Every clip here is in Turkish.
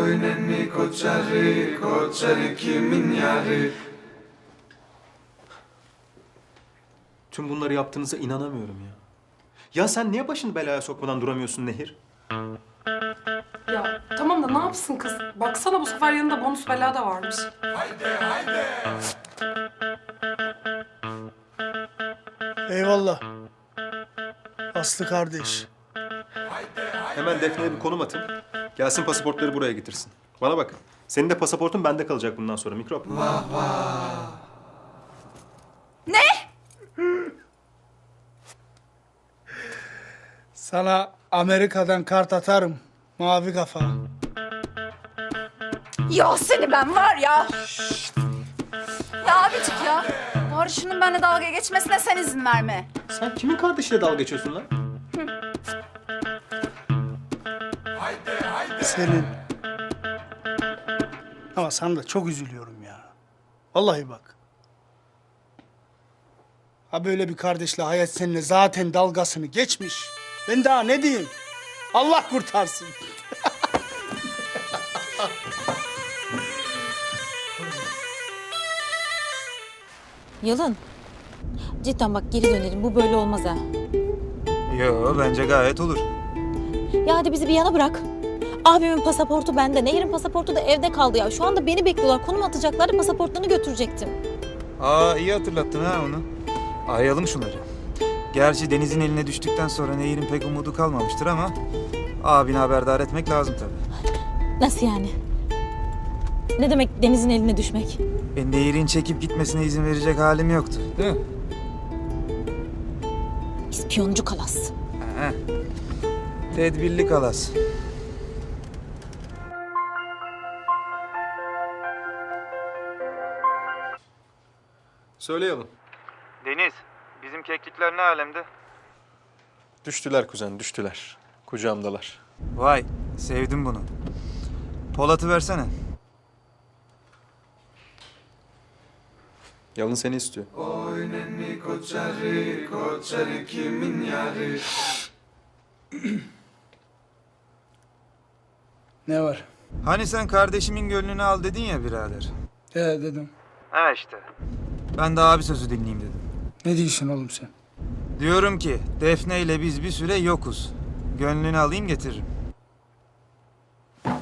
Oy nenni koçarı, koçarı kimin yarı? Tüm bunları yaptığınıza inanamıyorum ya. Ya sen niye başını belaya sokmadan duramıyorsun Nehir? Ya tamam da ne yapsın kız? Baksana bu sefer yanında bonus bela da varmış. Eyvallah. Aslı kardeş. Hemen Defne'ye bir konum atın. Gelsin pasaportları buraya getirsin. Bana bak. Senin de pasaportun bende kalacak bundan sonra mikrop. Sana Amerika'dan kart atarım. Mavi kafa. Ya seni ben var ya. Ya abicik ya. Bari şunun benimle dalga geçmesine sen izin verme. Sen kimin kardeşiyle dalga geçiyorsun lan? Senin. Ama sana da çok üzülüyorum ya. Vallahi bak. Ha böyle bir kardeşle hayat seninle zaten dalgasını geçmiş. Ben daha ne diyeyim? Allah kurtarsın. Yalın. Cidden bak geri dönelim. Bu böyle olmaz ha. Yo bence gayet olur. Ya hadi bizi bir yana bırak. Abimin pasaportu bende. Nehir'in pasaportu da evde kaldı ya. Şu anda beni bekliyorlar. Konum atacaklardı. Pasaportlarını götürecektim. Aa iyi hatırlattın ha onu. Arayalım şunları. Gerçi Deniz'in eline düştükten sonra Nehir'in pek umudu kalmamıştır ama... ...abini haberdar etmek lazım tabii. Nasıl yani? Ne demek denizin eline düşmek? E, Nehir'in çekip gitmesine izin verecek halim yoktu. Değil mi? İspiyoncu kalas. He. Tedbirli kalas. Söyleyelim. Deniz, bizim keklikler ne alemde? Düştüler kuzen, düştüler. Kucağımdalar. Vay, sevdim bunu. Polat'ı versene. Yalın seni istiyor. Oy nenni koçarı, koçarı kimin yarı? Ne var? Hani sen kardeşimin gönlünü al dedin ya birader. He dedim. Ha işte. Ben de abi sözü dinleyeyim dedim. Ne diyorsun oğlum sen? Diyorum ki Defne ile biz bir süre yokuz. Gönlünü alayım getiririm.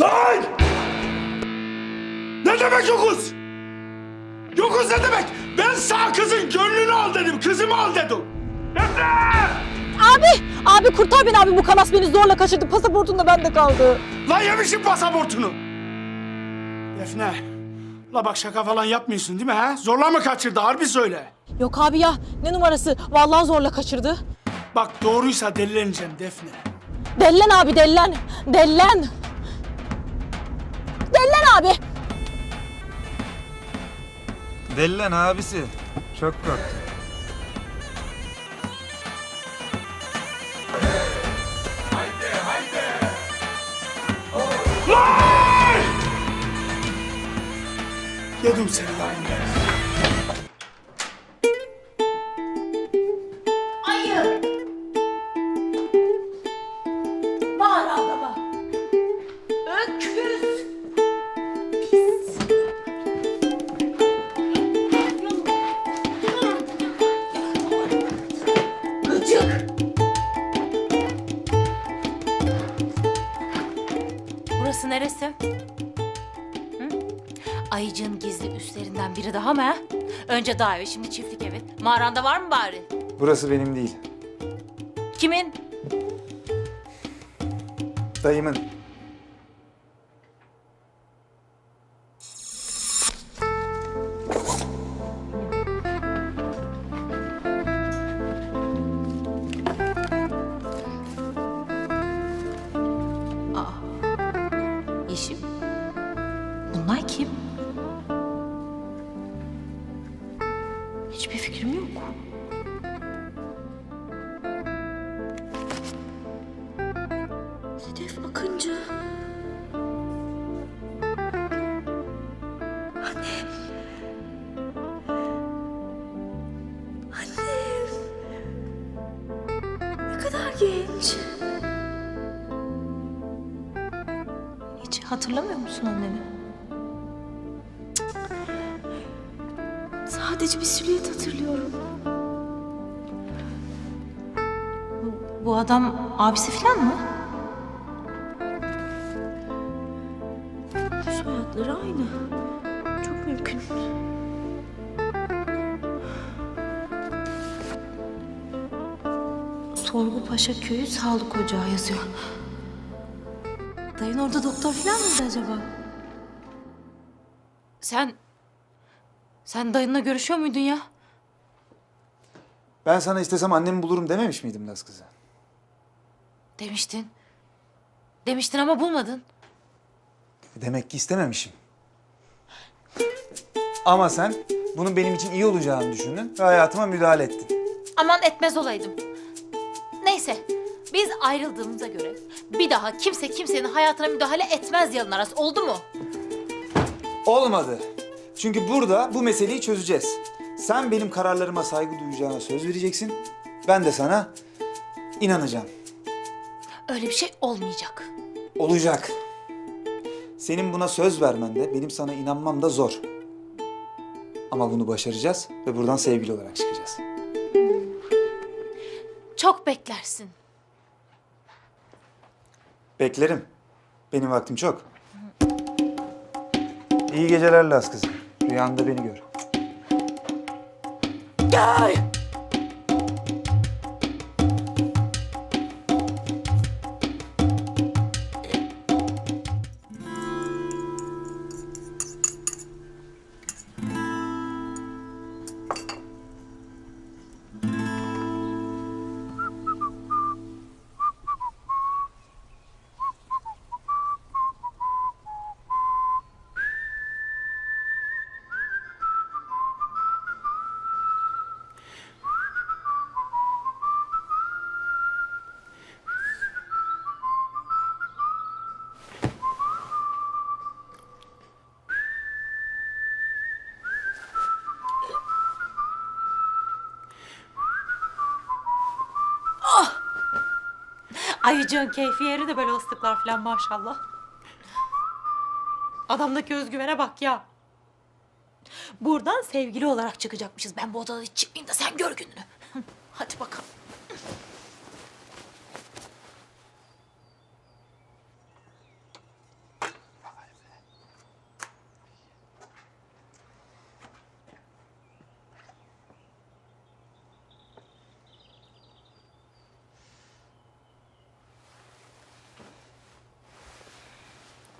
Lan! Ne demek yokuz? Yokuz ne demek? Ben sağ kızın gönlünü al dedim. Kızımı al dedim. Abi! Abi kurtar beni abi. Bu kalas beni zorla kaçırdı. Pasaportun da bende kaldı. Lan yemişim pasaportunu. Defne. La bak şaka falan yapmıyorsun değil mi ha? Zorla mı kaçırdı? Harbi söyle. Yok abi ya. Ne numarası? Vallahi zorla kaçırdı. Bak doğruysa delileneceğim Defne. Dellen abi dellen. Dellen. Dellen abi. Delilen abisi. Çok korktu. Yedim seni lan. Ayı. Bağır adama. Öküz. Gıcık. Burası neresi? Ayıcığın gizli üstlerinden biri daha mı ha? Önce dağ evi, şimdi çiftlik evi. Mağaranda var mı bari? Burası benim değil. Kimin? Dayımın. Annem. Annem. Ne kadar genç. Hiç hatırlamıyor musun annemi? Sadece bir silüet hatırlıyorum. Bu, bu adam abisi falan mı? Paşa Köyü Sağlık Ocağı yazıyor. Dayın orada doktor falan mıydı acaba? Sen... Sen dayınla görüşüyor muydun ya? Ben sana istesem annemi bulurum dememiş miydim Laz kızı? Demiştin. Demiştin ama bulmadın. Demek ki istememişim. Ama sen bunun benim için iyi olacağını düşündün ve hayatıma müdahale ettin. Aman etmez olaydım. Biz ayrıldığımıza göre bir daha kimse kimsenin hayatına müdahale etmez yalın arası. Oldu mu? Olmadı. Çünkü burada bu meseleyi çözeceğiz. Sen benim kararlarıma saygı duyacağına söz vereceksin. Ben de sana inanacağım. Öyle bir şey olmayacak. Olacak. Senin buna söz vermen de benim sana inanmam da zor. Ama bunu başaracağız ve buradan sevgili olarak çıkacağız. Çok beklersin. Beklerim. Benim vaktim çok. İyi geceler Laz kızım. Rüyanda beni gör. Ayıcığın keyfi yeri de böyle ıslıklar falan maşallah. Adamdaki özgüvene bak ya. Buradan sevgili olarak çıkacakmışız. Ben bu odadan hiç çıkmayayım da sen gör gününü. Hadi bakalım.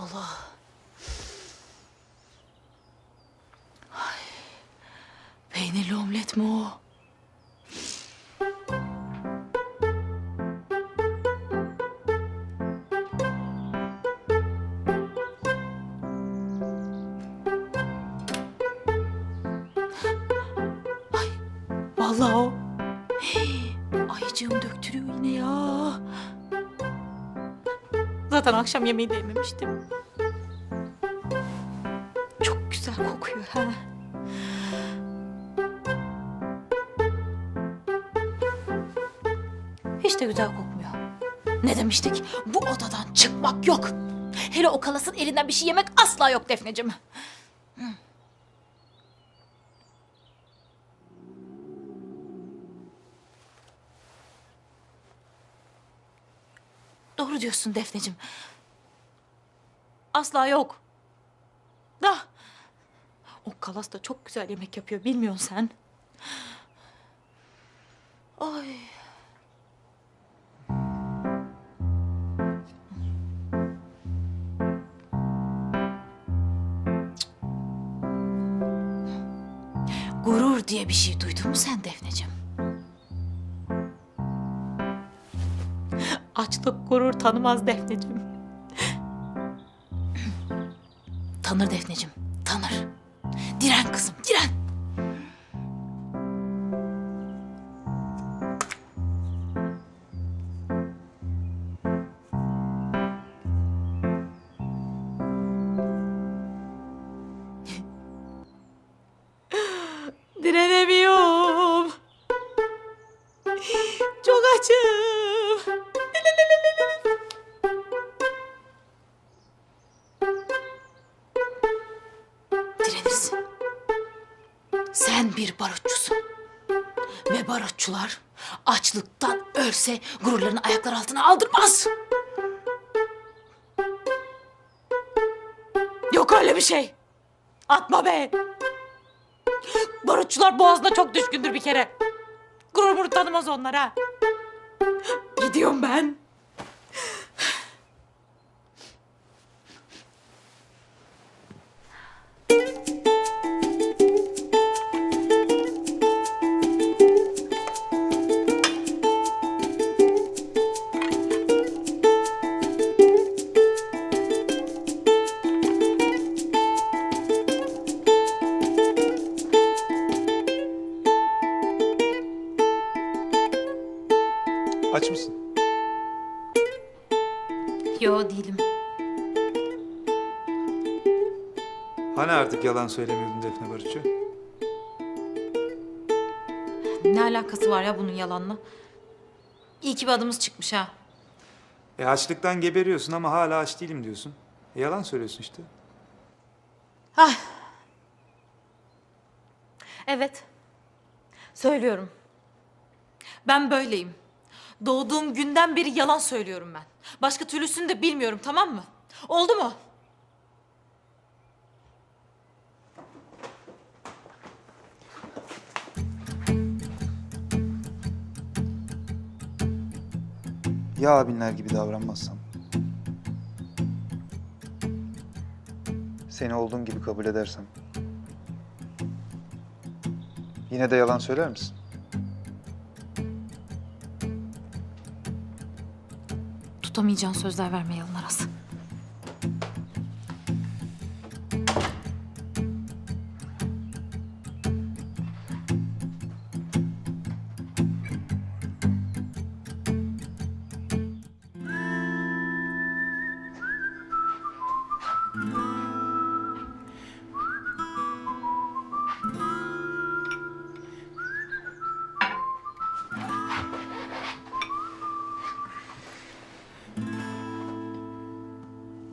Allah. Ay. Omlet mi o? Ay, vallahi o. Hey, ayıcığım döktürüyor yine ya. Zaten akşam yemeği de yememiştim. Çok güzel kokuyor ha. Ne demiştik? Bu odadan çıkmak yok. Hele o kalasın elinden bir şey yemek asla yok Defneciğim. Doğru diyorsun Defneciğim. Asla yok. Da. O kalas da çok güzel yemek yapıyor bilmiyorsun sen. Ay. Bir şey duydun mu sen Defneciğim? Açlık gurur tanımaz Defneciğim. Tanır Defneciğim, Ve barutçular açlıktan ölse gururlarını ayaklar altına aldırmaz. Yok öyle bir şey. Atma be. Barutçular boğazına çok düşkündür bir kere. Gurur murur tanımaz onlar ha. Gidiyorum ben. Yalan söylemiyordun Defne Barutçu? Ne alakası var ya bunun yalanla? İyi ki bir adımız çıkmış ha. E açlıktan geberiyorsun ama hala aç değilim diyorsun. E, yalan söylüyorsun işte. Evet. Söylüyorum. Ben böyleyim. Doğduğum günden beri yalan söylüyorum ben. Başka türlüsünü de bilmiyorum tamam mı? Oldu mu? Ya abinler gibi davranmazsam? Seni olduğun gibi kabul edersem? Yine de yalan söyler misin? Tutamayacağın sözler verme yalın Aras.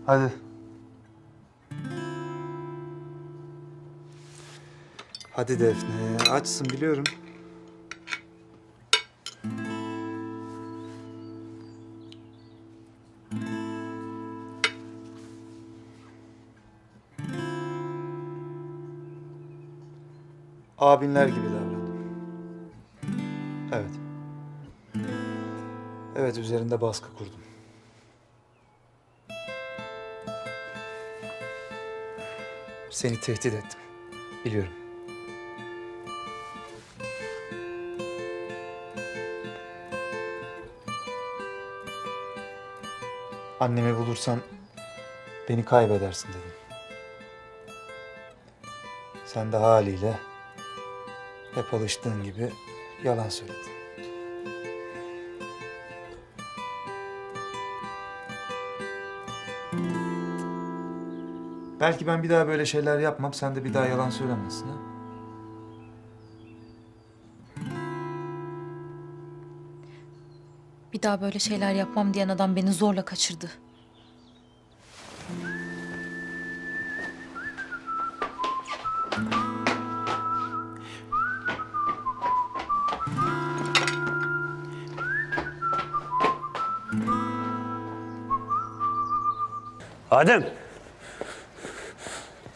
Hadi. Hadi Defne, açsın biliyorum. Abinler gibi davran. Evet. Evet, üzerinde baskı kurdum. Seni tehdit ettim. Biliyorum. Annemi bulursan beni kaybedersin dedim. Sen de haliyle hep alıştığın gibi yalan söyledin. Belki ben bir daha böyle şeyler yapmam, sen de bir daha yalan söylemezsin ha? Bir daha böyle şeyler yapmam diyen adam beni zorla kaçırdı. Adem.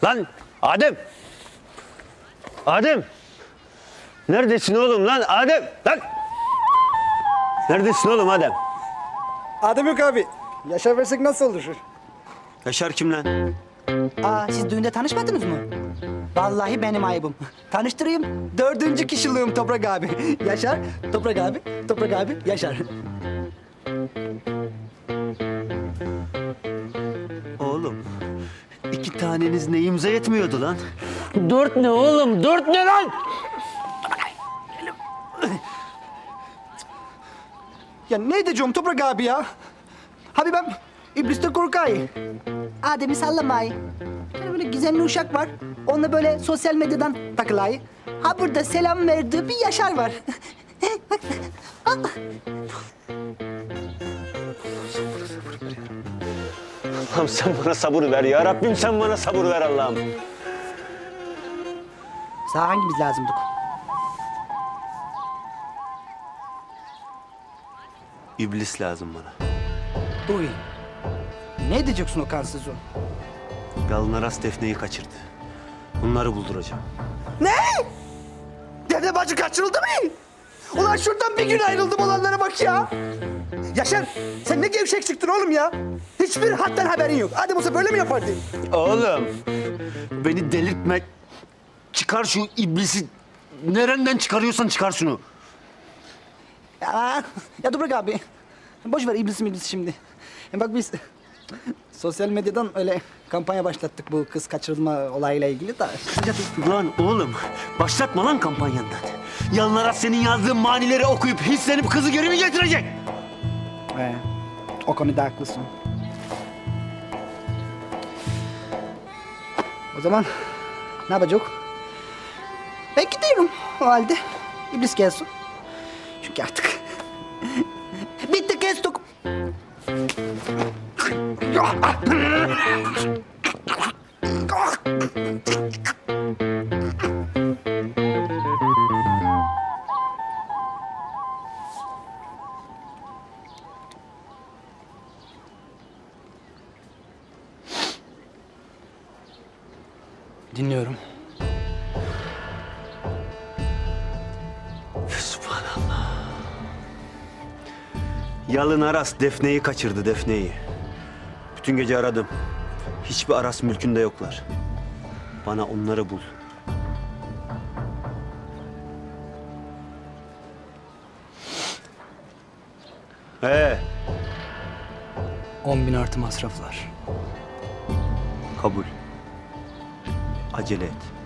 Lan Adem. Adem. Neredesin oğlum lan Adem? Lan. Neredesin oğlum Adem? Adem yok abi. Yaşar versek nasıl olur? Yaşar kim lan? Aa siz düğünde tanışmadınız mı? Vallahi benim ayıbım. Tanıştırayım. Dördüncü kişiliğim Toprak abi. Yaşar, Toprak abi, Toprak abi, Yaşar. Taneniz neyimize yetmiyordu lan? Dört ne oğlum? Dört ne lan? Ya ne edeceğim Toprak abi ya? Abi ben iblisten korkayım. Adem'i sallamayı. Yani böyle gizemli uşak var. Onunla böyle sosyal medyadan takılayı. Ha burada selam verdiği bir Yaşar var. Allah'ım sen bana sabır ver ya Rabbim sen bana sabır ver Allah'ım. Sana hangimiz lazımdık? İblis lazım bana. Uy. Ne diyeceksin o kansız o? Yalın Aras Defne'yi kaçırdı. Bunları bulduracağım. Ne? Defne bacı kaçırıldı mı? Ulan şuradan bir gün ayrıldım olanlara bak ya. Yaşar sen ne gevşek çıktın oğlum ya. Hiçbir hattan haberin yok. Adem olsa böyle mi yapardın? Oğlum. Beni delirtme. Çıkar şu iblisi. Nereden çıkarıyorsan çıkar şunu. Ya, ya dur bırak abi. Boş ver iblisi iblisi şimdi. Bak biz sosyal medyadan öyle kampanya başlattık bu kız kaçırılma olayıyla ilgili de. Lan oğlum başlatma lan kampanyandan. Yalın Aras senin yazdığın manileri okuyup hislenip kızı geri mi getirecek? He, o konuda haklısın. O zaman ne yapacak? Ben gidiyorum o halde. İblis gelsin. Çünkü artık bitti kestik. Dinliyorum. Subhanallah. Yalın Aras Defne'yi kaçırdı Defne'yi. Bütün gece aradım. Hiçbir Aras mülkünde yoklar. Bana onları bul. He, 10 bin artı masraflar. kabul. Acele et.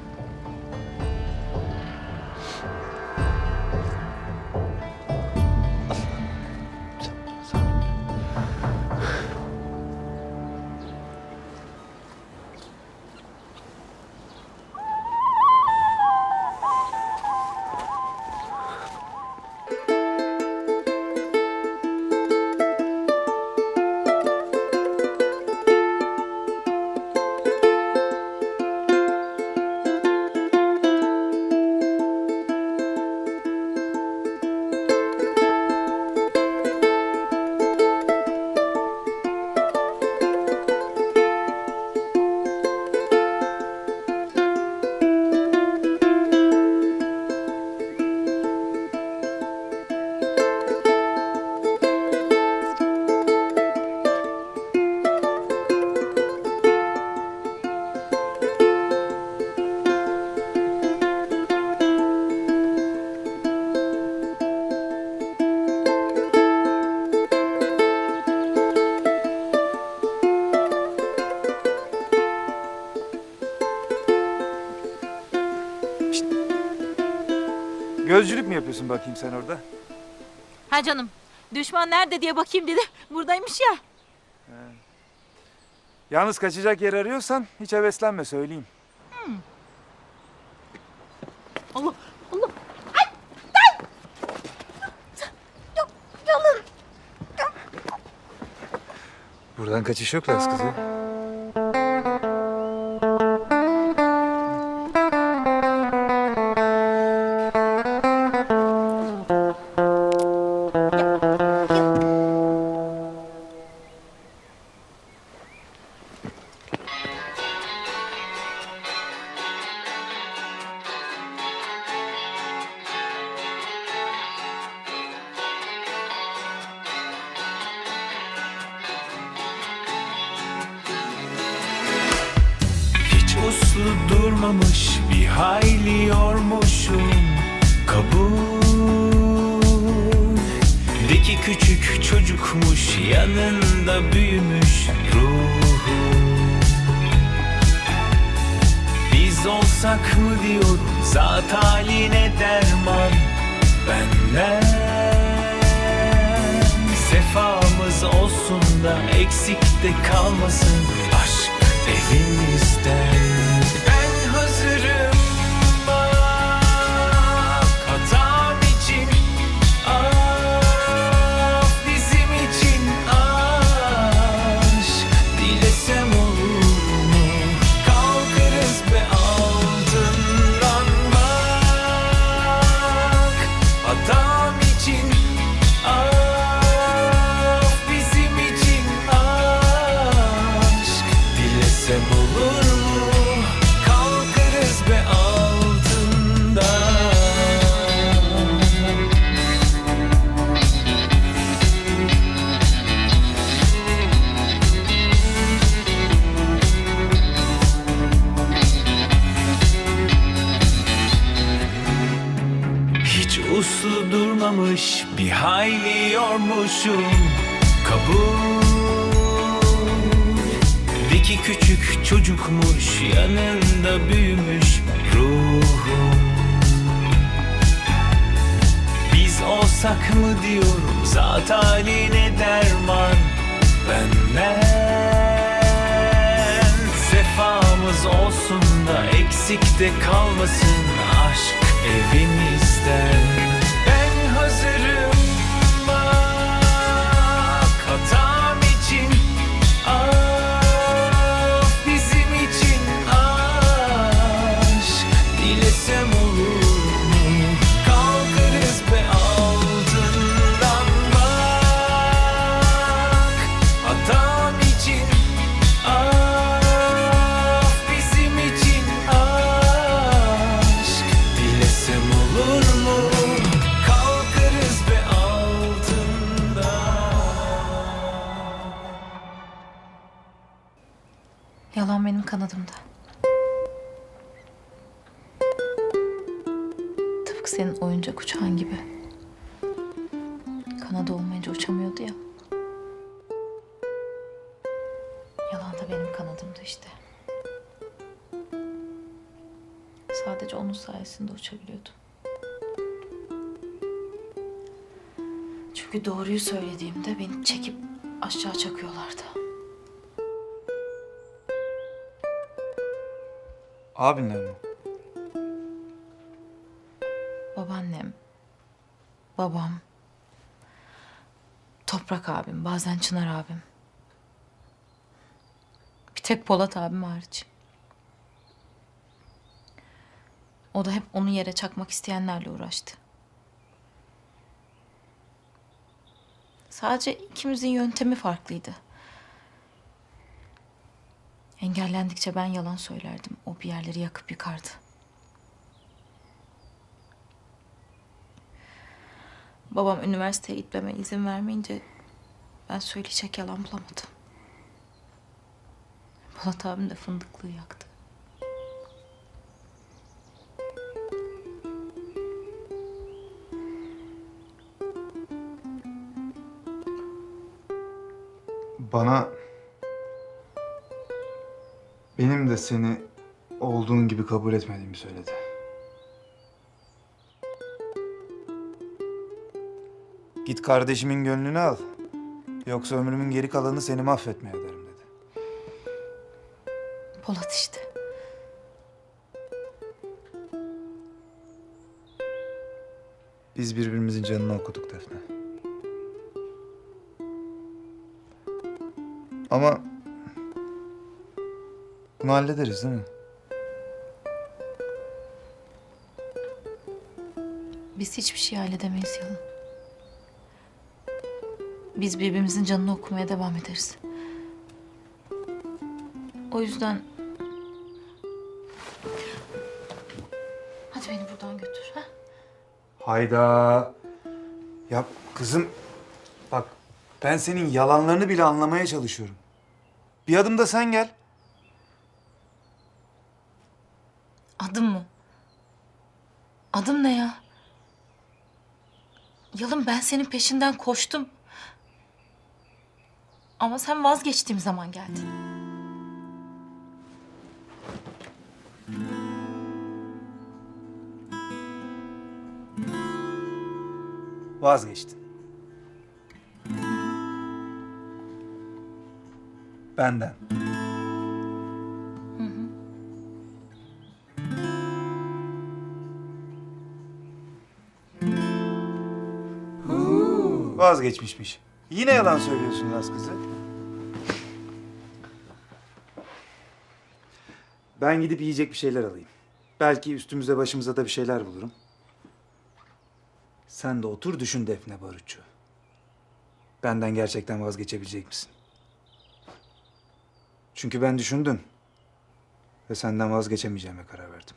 Gözcülük mü yapıyorsun bakayım sen orada? Ha canım. Düşman nerede diye bakayım dedi. Buradaymış ya. Yalnız kaçacak yer arıyorsan hiç heveslenme söyleyeyim. Allah Allah. Buradan kaçış yok Laz kızı. Durmamış bir hayli yormuşum. Kabul. De ki küçük çocukmuş yanında büyümüş ruhum. Biz olsak mı diyorum zat haline derman? Benden Sefamız olsun da eksik de kalmasın. Aşk evimizden Biz olsak mı diyorum? Zat haline derman benden. Sefamız olsun da eksik de kalmasın aşk evimizden. Ben hazırım Yalan benim kanadımda. Tıpkı senin oyuncak uçağın gibi. Kanadı olmayınca uçamıyordu ya. Yalan da benim kanadımda işte. Sadece onun sayesinde uçabiliyordum. Çünkü doğruyu söylediğimde beni çekip aşağı çakıyorlardı. Abinler mi? Babaannem, babam, Toprak abim, bazen Çınar abim. Bir tek Polat abim hariç. O da hep onu yere çakmak isteyenlerle uğraştı. Sadece ikimizin yöntemi farklıydı. Engellendikçe ben yalan söylerdim. O bir yerleri yakıp yıkardı. Babam üniversiteye gitmeme izin vermeyince ben söyleyecek yalan bulamadım. Polat abim de fındıklığı yaktı. Bana benim de seni olduğun gibi kabul etmediğimi söyledi. Git kardeşimin gönlünü al. Yoksa ömrümün geri kalanı seni mahvetmeye ederim dedi. Polat işte. Biz birbirimizin canını okuduk Defne. Ama bunu hallederiz değil mi? Biz hiçbir şey halledemeyiz Yalın. Biz birbirimizin canını okumaya devam ederiz. O yüzden... Hadi beni buradan götür. Ha? Hayda. Ya kızım bak ben senin yalanlarını bile anlamaya çalışıyorum. Bir adım da sen gel. Adım mı? Adım ne ya? Yalın ben senin peşinden koştum. Ama sen vazgeçtiğim zaman geldin. Vazgeçtin. Benden. Vazgeçmişmiş. Yine yalan söylüyorsun Laz kızı. Ben gidip yiyecek bir şeyler alayım. Belki üstümüze başımıza da bir şeyler bulurum. Sen de otur düşün Defne Barutçu. Benden gerçekten vazgeçebilecek misin? Çünkü ben düşündüm. Ve senden vazgeçemeyeceğime karar verdim.